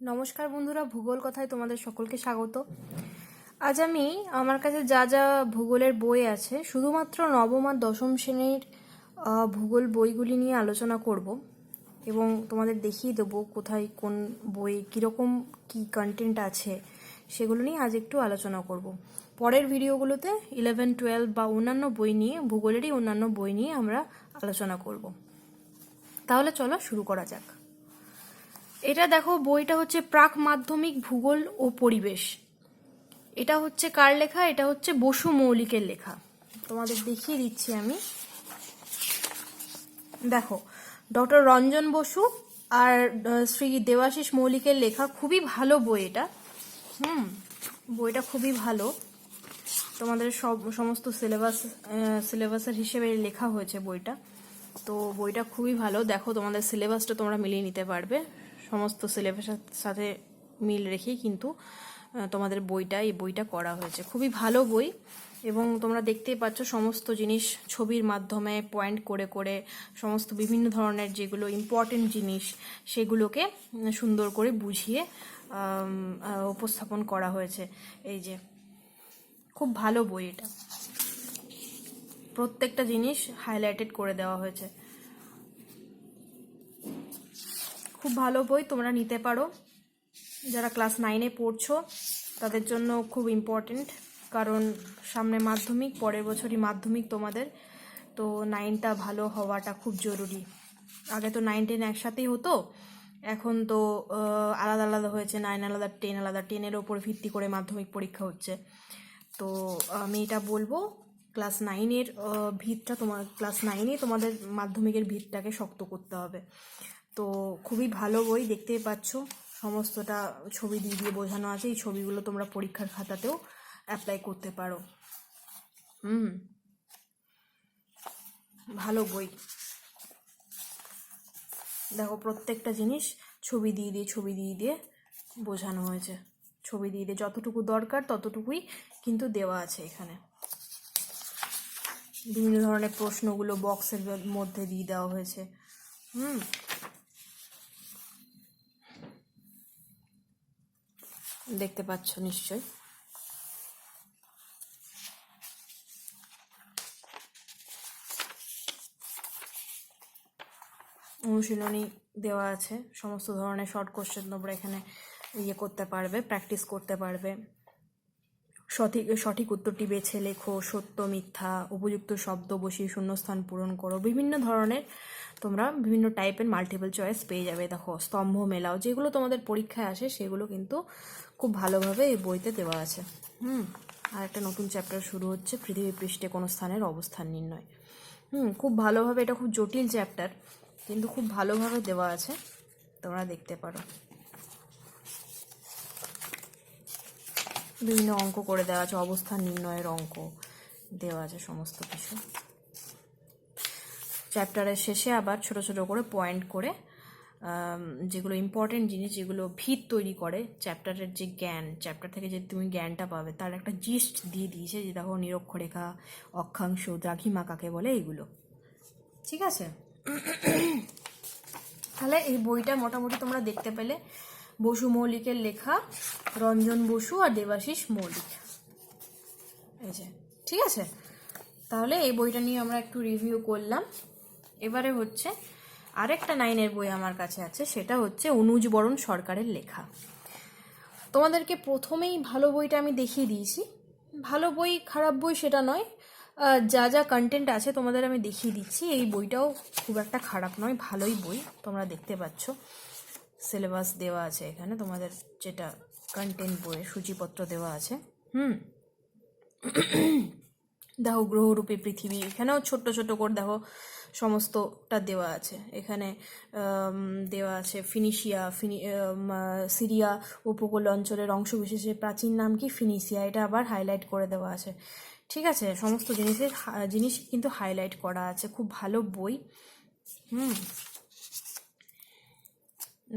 নমস্কার বন্ধুরা, ভূগোল কথায় তোমাদের সকলকে স্বাগত। আজ আমি আমার কাছে যা যা ভূগোলের বই আছে, শুধুমাত্র নবম আর দশম শ্রেণির ভূগোল বইগুলি নিয়ে আলোচনা করব এবং তোমাদের দেখিয়ে দেবো কোথায় কোন বই, কীরকম কী কন্টেন্ট আছে, সেগুলো নিয়ে আজ একটু আলোচনা করব। পরের ভিডিওগুলোতে ইলেভেন টুয়েলভ বা অন্যান্য বই নিয়ে, ভূগোলেরই অন্যান্য বই নিয়ে আমরা আলোচনা করব। তাহলে চলো শুরু করা যাক। এটা দেখো, বইটা হচ্ছে প্রাক মাধ্যমিক, ভূগোল ও পরিবেশ। এটা হচ্ছে কার লেখা? এটা হচ্ছে বসু মৌলিকের লেখা। তোমাদের দেখিয়ে দিচ্ছি আমি। দেখো, ডক্টর রঞ্জন বসু আর শ্রী দেবাশিস মৌলিকের লেখা, খুবই ভালো বই এটা। হুম, বইটা খুবই ভালো। তোমাদের সব, সমস্ত সিলেবাস সিলেবাসের হিসেবে লেখা হয়েছে বইটা। তো বইটা খুবই ভালো। দেখো, তোমাদের সিলেবাসটা তোমরা মিলিয়ে নিতে পারবে। সমস্ত সিলেবাসের সাথে মিল রেখেই কিন্তু তোমাদের বইটা, এই বইটা করা হয়েছে। খুবই ভালো বই এবং তোমরা দেখতেই পাচ্ছ সমস্ত জিনিস ছবির মাধ্যমে পয়েন্ট করে করে সমস্ত বিভিন্ন ধরনের যেগুলো ইম্পর্টেন্ট জিনিস সেগুলোকে সুন্দর করে বুঝিয়ে উপস্থাপন করা হয়েছে। এই যে, খুব ভালো বই এটা। প্রত্যেকটা জিনিস হাইলাইটেড করে দেওয়া হয়েছে। খুব ভালো বই, তোমরা নিতে পারো। যারা ক্লাস নাইনে পড়ছো, তাদের জন্য খুব ইম্পর্টেন্ট কারণ সামনে মাধ্যমিক, পরের বছরই মাধ্যমিক তোমাদের। তো নাইনটা ভালো হওয়াটা খুব জরুরি। আগে তো নাইন টেন একসাথেই হতো, এখন তো আলাদা আলাদা হয়েছে। নাইন আলাদা টেন আলাদা টেনের ওপর ভিত্তি করে মাধ্যমিক পরীক্ষা হচ্ছে। তো আমি এটা বলব, ক্লাস নাইনের ভিতটা তোমার, ক্লাস নাইনে তোমাদের মাধ্যমিকের ভিতটাকে শক্ত করতে হবে। তো খুবই ভালো বই, দেখতেই পাচ্ছ। সমস্তটা ছবি দিয়ে দিয়ে বোঝানো আছে। এই ছবিগুলো তোমরা পরীক্ষার খাতাতেও অ্যাপ্লাই করতে পারো। হুম। ভালো বই। দেখো, প্রত্যেকটা জিনিস ছবি দিয়ে দিয়ে, ছবি দিয়ে দিয়ে বোঝানো হয়েছে। ছবি দিয়ে দিয়ে যতটুকু দরকার, ততটুকুই কিন্তু দেওয়া আছে এখানে। বিভিন্ন ধরনের প্রশ্নগুলো বক্সের মধ্যে দিয়ে দেওয়া হয়েছে। হুম। দেখতে পাচ্ছ নিশ্চয় অনুশীলনী দেওয়া আছে, সমস্ত ধরনের শর্ট কোশ্চেন তোমরা এখানে ইয়ে করতে পারবে প্র্যাকটিস করতে পারবে। সঠিক সঠিক উত্তরটি বেছে লেখো, সত্য, মিথ্যা, উপযুক্ত শব্দ বসিয়ে শূন্যস্থান পূরণ করো। বিভিন্ন ধরনের তোমরা বিভিন্ন টাইপের মাল্টিপল চয়েস পেয়ে যাবে। দেখো, স্তম্ভ মেলাও, যেগুলো তোমাদের পরীক্ষায় আসে, সেগুলো কিন্তু খুব ভালোভাবে এই বইতে দেওয়া আছে। হুম, আর একটা নতুন চ্যাপ্টার শুরু হচ্ছে, পৃথিবী পৃষ্ঠে কোনো স্থানের অবস্থান নির্ণয়। হুম, খুব ভালোভাবে, এটা খুব জটিল চ্যাপ্টার কিন্তু খুব ভালোভাবে দেওয়া আছে, তোমরা দেখতে পারো। বিভিন্ন অঙ্ক করে দেওয়া আছে অবস্থান নির্ণয়ের অঙ্ক দেওয়া আছে, সমস্ত কিছু। চ্যাপ্টারের শেষে আবার ছোট ছোট করে পয়েন্ট করে যেগুলো ইম্পর্টেন্ট জিনিস, যেগুলো ভিত তৈরি করে চ্যাপ্টারের যে জ্ঞান চ্যাপ্টার থেকে যে তুমি জ্ঞানটা পাবে, তার একটা জিস্ট দিয়ে দিয়েছে যে দেখো নিরক্ষরেখা, অক্ষাংশ, দ্রাঘিমা কাকে বলে, এইগুলো। ঠিক আছে? তাহলে এই বইটা মোটামুটি তোমরা দেখতে পেলে। বসু মৌলিকের লেখা, রঞ্জন বসু আর দেবাশিস মৌলিক। এই যে, ঠিক আছে? তাহলে এই বইটা নিয়ে আমরা একটু রিভিউ করলাম। এবারে হচ্ছে আরেকটা নাইনের বই আমার কাছে আছে, সেটা হচ্ছে অনুজ বরণ সরকারের লেখা। তোমাদেরকে প্রথমেই ভালো বইটা আমি দেখিয়ে দিয়েছি। ভালো বই, খারাপ বই সেটা নয়। যা যা কন্টেন্ট আছে তোমাদের আমি দেখিয়ে দিচ্ছি। এই বইটাও খুব একটা খারাপ নয়, ভালোই বই তোমরা দেখতে পাচ্ছ। সিলেবাস দেওয়া আছে এখানে, তোমাদের যেটা কন্টেন্ট বইয়ের সূচিপত্র দেওয়া আছে। হুম? দেখো, গ্রহরূপী পৃথিবী, এখানেও ছোট্ট ছোট করে দেখো, সমস্তটা দেওয়া আছে। এখানে দেওয়া আছে ফিনিশিয়া, ফিনি সিরিয়া, উপকূল অঞ্চলের অংশ বিশেষে প্রাচীন নাম কি? ফিনিশিয়া, এটা আবার হাইলাইট করে দেওয়া আছে। ঠিক আছে? সমস্ত জিনিসের জিনিস কিন্তু হাইলাইট করা আছে। খুব ভালো বই। হুম?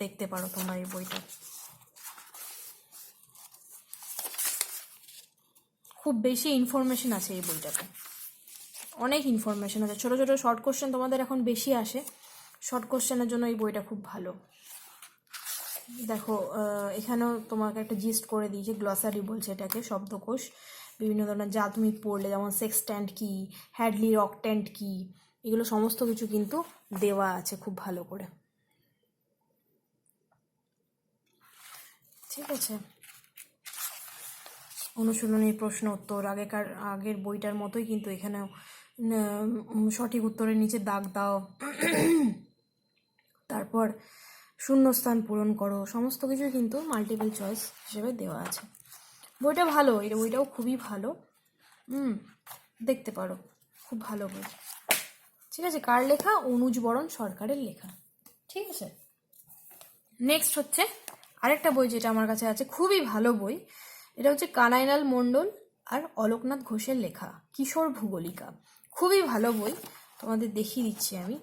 দেখতে পারো তোমরা এই বইটা। খুব বেশি ইনফরমেশন আছে এই বইটাতে। অনেক ইনফরমেশন আছে। ছোট ছোট শর্ট কোশ্চেন তোমাদের এখন বেশি আসে। শর্ট কোশ্চেনের জন্য এই বইটা খুব ভালো। দেখো এখানেও তোমাকে একটা জিস্ট করে দিয়েছে গ্লসারি বলছে এটাকে, শব্দকোষ। বিভিন্ন ধরনের যা তুমি পড়লে, যেমন সেক্স স্ট্যান্ড কি হ্যাডলি রক ট্যান্ড কি, এগুলো সমস্ত কিছু কিন্তু দেওয়া আছে খুব ভালো করে। ঠিক আছে। অনুশীলনী প্রশ্ন উত্তর, আগেকার, আগের বইটার মতোই কিন্তু এখানেও সঠিক উত্তরের নিচে দাগ দাও। তারপর শূন্যস্থান পূরণ করো। সমস্ত কিছু কিন্তু মাল্টিপল চয়েস হিসেবে দেওয়া আছে। বইটা ভালো, এই বইটাও খুবই ভালো। হুম, দেখতে পারো, খুব ভালো বই। ঠিক আছে, কার লেখা? অনুজ বরণ সরকারের লেখা। ঠিক আছে। নেক্সট হচ্ছে আরেকটা বই যেটা আমার কাছে আছে, খুবই ভালো বই। এটা হচ্ছে কানাইলাল মণ্ডল আর অলোকনাথ ঘোষের লেখা, কিশোর ভূগোলিকা। খুবই ভালো বই, তোমাদের দেখিয়ে দিচ্ছি আমি।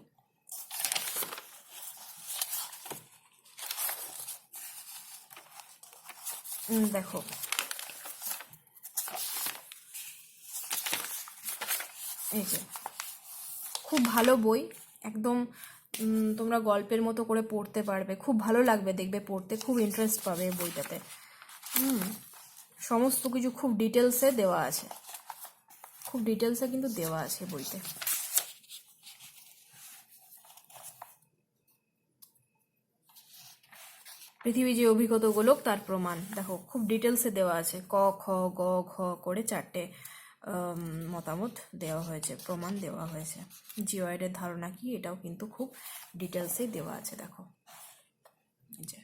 দেখো। এই যে, খুব ভালো বই, একদম তোমরা গল্পের মতো করে পড়তে পারবে। খুব ভালো লাগবে দেখবে, পড়তে খুব ইন্টারেস্ট পাবে এই বইটাতে। হুম, সমস্ত কিছু খুব ডিটেলসে দেওয়া আছে। খুব ডিটেলসে কিন্তু দেওয়া আছে বইতে। পৃথিবী যে অভিজ্ঞত গোলক, তার প্রমাণ। দেখো, খুব ডিটেলসে দেওয়া আছে। ক, খ, গ, ঘ করে চারটে মতামত দেওয়া হয়েছে, প্রমাণ দেওয়া হয়েছে। জিওয়েডের ধারণা কি? এটাও কিন্তু খুব ডিটেলসেই দেওয়া আছে, দেখো। যে।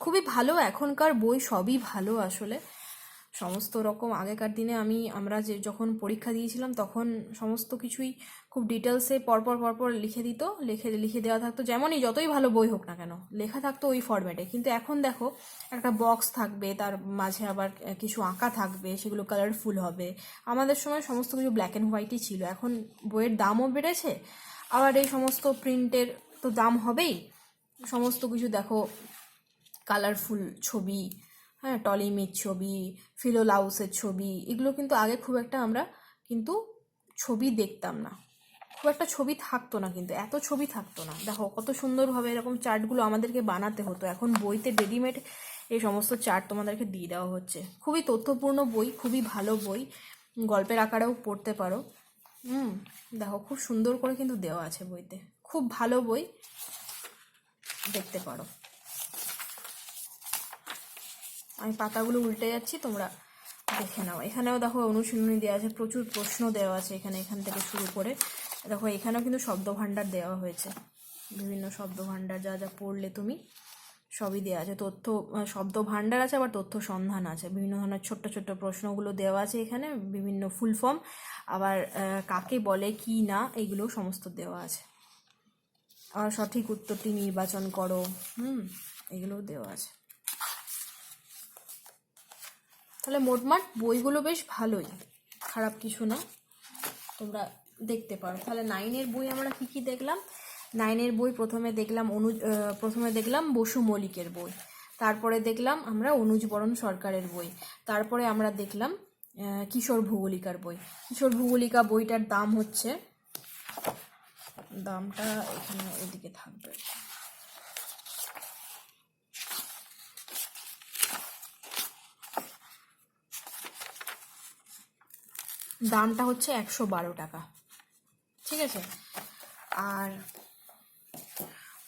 খুবই ভালো, এখনকার বই সবই ভালো আসলে। সমস্ত রকম, আগেকার দিনে আমি, আমরা যে যখন পরীক্ষা দিয়েছিলাম, তখন সমস্ত কিছুই খুব ডিটেলসে পরপর পরপর লিখে দিত, লিখে লিখে দেওয়া থাকতো। যেমনই যতই ভালো বই হোক না কেন, লেখা থাকতো ওই ফরম্যাটে কিন্তু এখন দেখো, একটা বক্স থাকবে, তার মাঝে আবার কিছু আঁকা থাকবে, সেগুলো কালারফুল হবে। আমাদের সময় সমস্ত কিছু ব্ল্যাক অ্যান্ড হোয়াইটই ছিল। এখন বইয়ের দামও বেড়েছে, আবার এই সমস্ত প্রিন্টের তো দাম হবেই। সমস্ত কিছু দেখো কালারফুল ছবি হ্যাঁ টলিমির ছবি ফিলোলাউসের ছবি, এগুলো কিন্তু আগে খুব একটা আমরা কিন্তু ছবি দেখতাম না। খুব একটা ছবি থাকতো না কিন্তু, এত ছবি থাকতো না। দেখো, কত সুন্দরভাবে এরকম চার্টগুলো আমাদেরকে বানাতে হতো। এখন বইতে রেডিমেড এই সমস্ত চার্ট তোমাদেরকে দিয়ে দেওয়া হচ্ছে। খুবই তথ্যপূর্ণ বই, খুবই ভালো বই। গল্পের আকারেও পড়তে পারো। হুম, দেখো, খুব সুন্দর করে কিন্তু দেওয়া আছে বইতে। খুব ভালো বই দেখতে পারো। আমি পাতাগুলো উল্টে যাচ্ছি, তোমরা দেখে নাও। এখানেও দেখো, অনুশীলনী দেওয়া আছে, প্রচুর প্রশ্ন দেওয়া আছে এখানে, এখান থেকে শুরু করে। দেখো, এখানেও কিন্তু শব্দ ভাণ্ডার দেওয়া হয়েছে। বিভিন্ন শব্দ ভাণ্ডার যা যা পড়লে তুমি সবই দেওয়া আছে। তথ্য শব্দ ভাণ্ডার আছে, আবার তথ্য সন্ধান আছে। বিভিন্ন ধরনের ছোট্ট ছোট্ট প্রশ্নগুলো দেওয়া আছে এখানে, বিভিন্ন ফুল ফর্ম। আবার কাকে বলে, কি না এগুলো সমস্ত দেওয়া আছে। আর সঠিক উত্তরটি নির্বাচন করো, হুম, এগুলোও দেওয়া আছে। তাহলে মোটমাট বইগুলো বেশ ভালোই। খারাপ কিছু না। তোমরা দেখতে পারো। তাহলে নাইনের বই আমরা কি কি দেখলাম? নাইনের বই প্রথমে দেখলাম অনু প্রথমে দেখলাম বসু মল্লিকের বই। তারপরে দেখলাম আমরা অনুজ বরণ সরকারের বই। তারপরে আমরা দেখলাম কিশোর ভূগোলিকার বই। কিশোর ভূগোলিকা বইটার দাম হচ্ছে, দামটা এখানে এদিকে থাকবে। দামটা হচ্ছে একশো বারো টাকা। ঠিক আছে? আর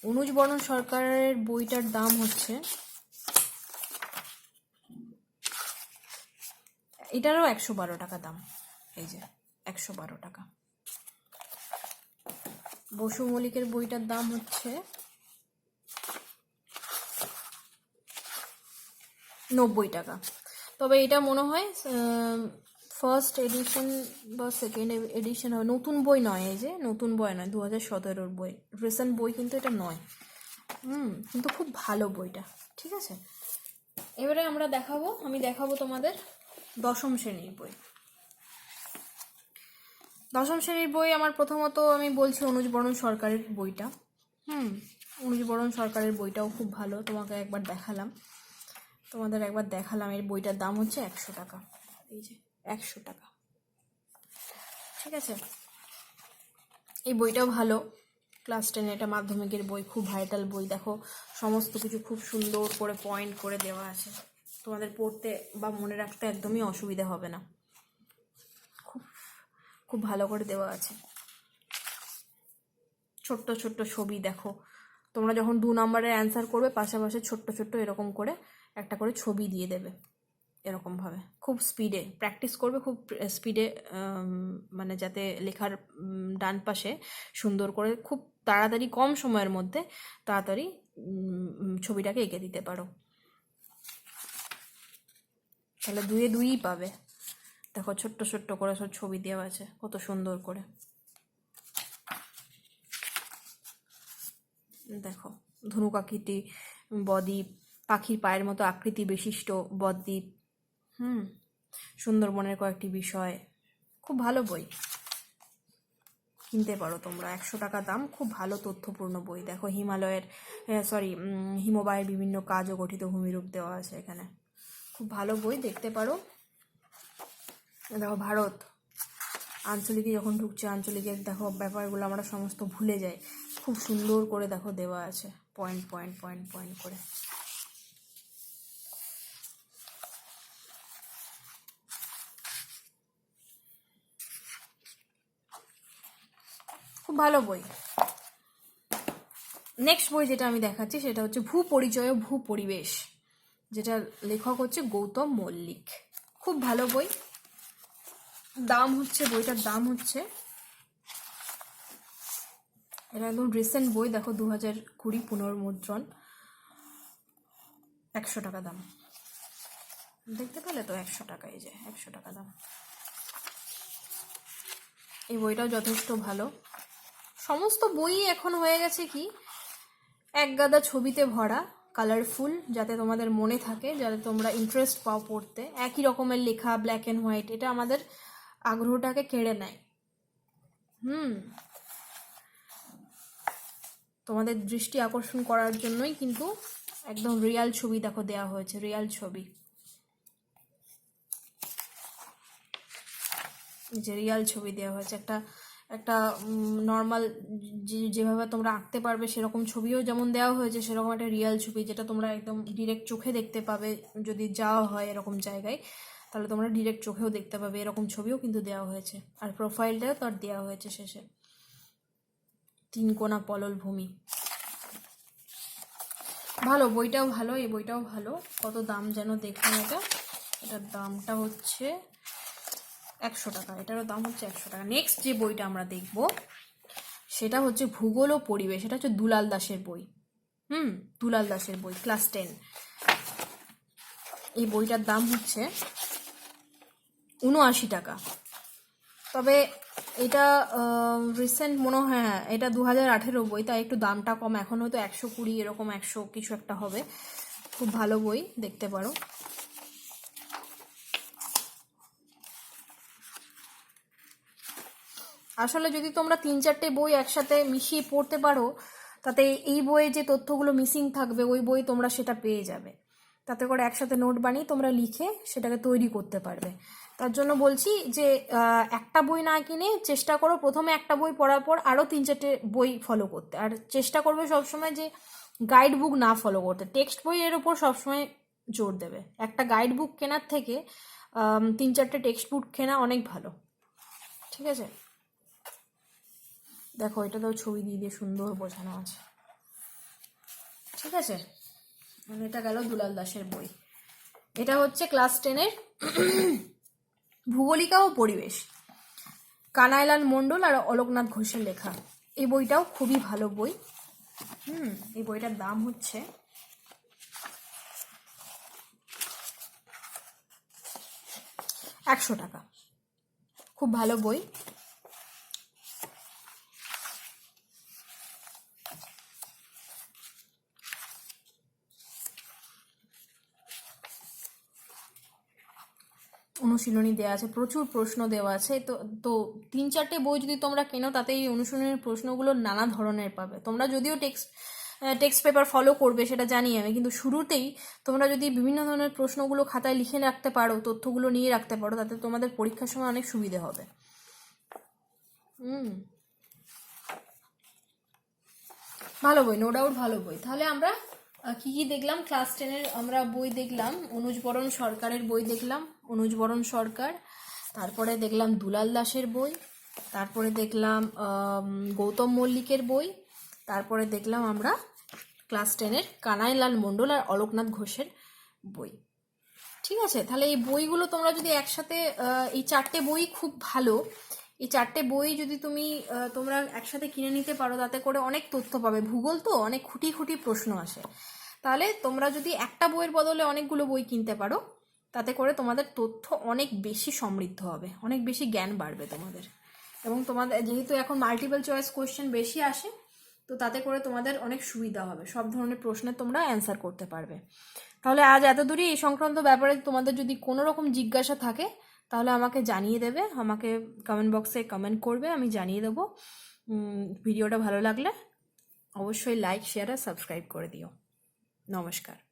অনুজ বর্মন সরকারের বইটার দাম হচ্ছে এটারও একশো বারো টাকা দাম, এই যে একশো বারো টাকা। বসু মল্লিকের বইটার দাম হচ্ছে নব্বই টাকা। তবে এটা মনে হয় ফার্স্ট এডিশন বা সেকেন্ড এডিশন হবে নতুন বই নয় এই যে, নতুন বই নয় দু হাজার সতেরোর বই। রিসেন্ট বই কিন্তু এটা নয়। হুম, কিন্তু খুব ভালো বইটা, ঠিক আছে? এবারে আমরা দেখাবো, আমি দেখাবো তোমাদের দশম শ্রেণির বই। দশম শ্রেণির বই আমার প্রথমত আমি বলছি অনুজ বরণ সরকারের বইটা। হুম, অনুজ বরণ সরকারের বইটাও খুব ভালো, তোমাকে একবার দেখালাম। তোমাদের একবার দেখালাম, এর বইটার দাম হচ্ছে একশো টাকা। এই যে একশো টাকা। ঠিক আছে? এই বইটাও ভালো। ক্লাস টেনে এটা মাধ্যমিকের বই, খুব ভাইটাল বই। দেখো, সমস্ত কিছু খুব সুন্দর করে পয়েন্ট করে দেওয়া আছে। তোমাদের পড়তে বা মনে রাখতে একদমই অসুবিধা হবে না। খুব খুব ভালো করে দেওয়া আছে। ছোট্ট ছোট্ট ছবি দেখো। তোমরা যখন দু নম্বরের অ্যান্সার করবে, পাশাপাশি ছোট্ট ছোট্ট এরকম করে একটা করে ছবি দিয়ে দেবে। এরকমভাবে খুব স্পিডে প্র্যাকটিস করবে খুব স্পিডে মানে যাতে লেখার ডান পাশে সুন্দর করে খুব তাড়াতাড়ি কম সময়ের মধ্যে তাড়াতাড়ি ছবিটাকে এঁকে দিতে পারো। তাহলে দুয়ে দুইই পাবে। দেখো ছোট্ট ছোট্ট করে সব ছবি দেওয়া আছে, কত সুন্দর করে। দেখো, ধনুক আকৃতি, বদ্বীপ, পাখির পায়ের মতো আকৃতি বিশিষ্ট বদ্বীপ হুম, সুন্দরবনের কয়েকটি বিষয়। খুব ভালো বই। কিনতে পারো তোমরা। একশো টাকা দাম, খুব ভালো তথ্যপূর্ণ বই। দেখো হিমালয়ের সরি হিমবাহের বিভিন্ন কাজ ও গঠিত ভূমিরূপ দেওয়া আছে এখানে। খুব ভালো বই, দেখতে পারো। দেখো ভারত। আঞ্চলিকে যখন ঢুকছে আঞ্চলিকের দেখো ব্যাপারগুলো আমরা সমস্ত ভুলে যাই। খুব সুন্দর করে দেখো দেওয়া আছে পয়েন্ট পয়েন্ট পয়েন্ট পয়েন্ট করে। খুব ভালো বই। নেক্সট বই যেটা আমি দেখাচ্ছি সেটা হচ্ছে ভূ পরিচয় ভূ পরিবেশ, যেটা লেখক হচ্ছে গৌতম মল্লিক। খুব ভালো বই। দাম হচ্ছে, বইটার দাম হচ্ছে, এটা একদম রিসেন্ট বই, দেখো দু হাজার কুড়ি পুনর্মুদ্রণ, একশো টাকা দাম। দেখতে পেলে তো একশো টাকা এই যে, একশো টাকা দাম। এই বইটাও যথেষ্ট ভালো। সমস্ত বই এখন হয়ে গেছে কি? এক গাদা ছবিতে ভরা কালারফুল যাতে তোমাদের মনে থাকে, যাতে তোমরা ইন্টারেস্ট পাও পড়তে। একই রকমের লেখা ব্ল্যাক অ্যান্ড হোয়াইট এটা আমাদের আগ্রহটাকে কেড়ে নেয়। হুম। তোমাদের দৃষ্টি আকর্ষণ করার জন্যই কিন্তু একদম রিয়াল ছবি দেখো দেওয়া হয়েছে রিয়াল ছবি। যে রিয়াল ছবি দেওয়া হয়েছে। একটা একটা নর্মাল যেভাবে তোমরা আঁকতে পারবে সেরকম ছবিও যেমন দেওয়া হয়েছে সেরকম একটা রিয়াল ছবি যেটা তোমরা একদম ডিরেক্ট চোখে দেখতে পাবে যদি যাওয়া হয় এরকম জায়গায়, তাহলে তোমরা ডিরেক্ট চোখেও দেখতে পাবে এরকম ছবিও কিন্তু দেওয়া হয়েছে। আর প্রোফাইলটাও তার দেওয়া হয়েছে শেষে। তিন কোনা পলল ভূমি। ভালো, বইটাও ভালো, এই বইটাও ভালো। কত দাম যেন দেখুন এটা। এটার দামটা হচ্ছে একশো টাকা। এটারও দাম হচ্ছে একশো টাকা। নেক্সট যে বইটা আমরা দেখব, সেটা হচ্ছে ভূগোল ও পরিবেশ। এটা হচ্ছে দুলাল দাসের বই। হুম, দুলাল দাসের বই, ক্লাস টেন। এই বইটার দাম হচ্ছে উনআশি টাকা। তবে এটা রিসেন্ট মনে হয় হ্যাঁ এটা দু হাজার আঠেরো বই, তাই একটু দামটা কম। এখন হয়তো একশো কুড়ি, এরকম একশো কিছু একটা হবে। খুব ভালো বই, দেখতে পারো। আসলে যদি তোমরা তিন চারটে বই একসাথে মিশিয়ে পড়তে পারো, তাতে এই বইয়ে যে তথ্যগুলো মিসিং থাকবে, ওই বই তোমরা সেটা পেয়ে যাবে। তাতে করে একসাথে নোট বানিয়ে তোমরা লিখে সেটাকে তৈরি করতে পারবে। তার জন্য বলছি যে একটা বই না কিনে চেষ্টা করো প্রথমে একটা বই পড়ার পর আরও তিন চারটে বই ফলো করতে। আর চেষ্টা করবে সবসময় যে গাইড বুক না ফলো করতে। টেক্সট বইয়ের ওপর সবসময় জোর দেবে। একটা গাইড বুক কেনার থেকে তিন চারটে টেক্সট বুক কেনা অনেক ভালো। ঠিক আছে? দেখো এটাতেও ছবি দিয়ে দিয়ে সুন্দর বোঝানো আছে। ঠিক আছে? মানে এটা গেল দুলাল দাসের বই। এটা হচ্ছে ক্লাস টেনের ভূগোলিকা ও পরিবেশ। কানাইলাল মণ্ডল আর অলোকনাথ ঘোষের লেখা। এই বইটাও খুবই ভালো বই। হুম, এই বইটার দাম হচ্ছে একশো টাকা। খুব ভালো বই। অনুশীলনী দেওয়া আছে, প্রচুর প্রশ্ন দেওয়া আছে। তো তো তিন চারটে বই যদি তোমরা কেনো তাতে এই অনুশীলনের প্রশ্নগুলো নানা ধরনের পাবে। তোমরা যদিও টেক্সট টেক্সট পেপার ফলো করবে, সেটা জানি আমি, কিন্তু শুরুতেই তোমরা যদি বিভিন্ন ধরনের প্রশ্নগুলো খাতায় লিখে রাখতে পারো, তথ্যগুলো নিয়ে রাখতে পারো, তাতে তোমাদের পরীক্ষার সময় অনেক সুবিধে হবে। হুম। ভালো বই নো ডাউট ভালো বই। তাহলে আমরা কি কি দেখলাম? ক্লাস টেনের আমরা বই দেখলাম অনুজ বরণ সরকারের বই দেখলাম অনুজ বরণ সরকার, তারপরে দেখলাম দুলাল দাসের বই, তারপরে দেখলাম গৌতম মল্লিকের বই, তারপরে দেখলাম আমরা ক্লাস টেনের কানাইলাল মণ্ডল আর অলোকনাথ ঘোষের বই। ঠিক আছে? তাহলে এই বইগুলো তোমরা যদি একসাথে এই চারটে বই খুব ভালো, এই চারটে বই যদি তুমি তোমরা একসাথে কিনে নিতে পারো, তাতে করে অনেক তথ্য পাবে। ভূগোল তো অনেক খুঁটি খুঁটি প্রশ্ন আসে। তাহলে তোমরা যদি একটা বইয়ের বদলে অনেকগুলো বই কিনতে পারো, তাতে করে তোমাদের তথ্য অনেক বেশি সমৃদ্ধ হবে, অনেক বেশি জ্ঞান বাড়বে তোমাদের। এবং তোমাদের, যেহেতু এখন মাল্টিপল চয়েস কোয়েশ্চেন বেশি আসে, তো তাতে করে তোমাদের অনেক সুবিধা হবে, সব ধরনের প্রশ্নের তোমরা অ্যান্সার করতে পারবে। তাহলে আজ এত দূরই, এই সংক্রান্ত ব্যাপারে তোমাদের যদি কোনো রকম জিজ্ঞাসা থাকে, তাহলে আমাকে জানিয়ে দেবে, আমাকে কমেন্ট বক্সে কমেন্ট করবে, আমি জানিয়ে দেবো। ভিডিওটা ভালো লাগলে অবশ্যই লাইক শেয়ার আর সাবস্ক্রাইব করে দিও। নমস্কার।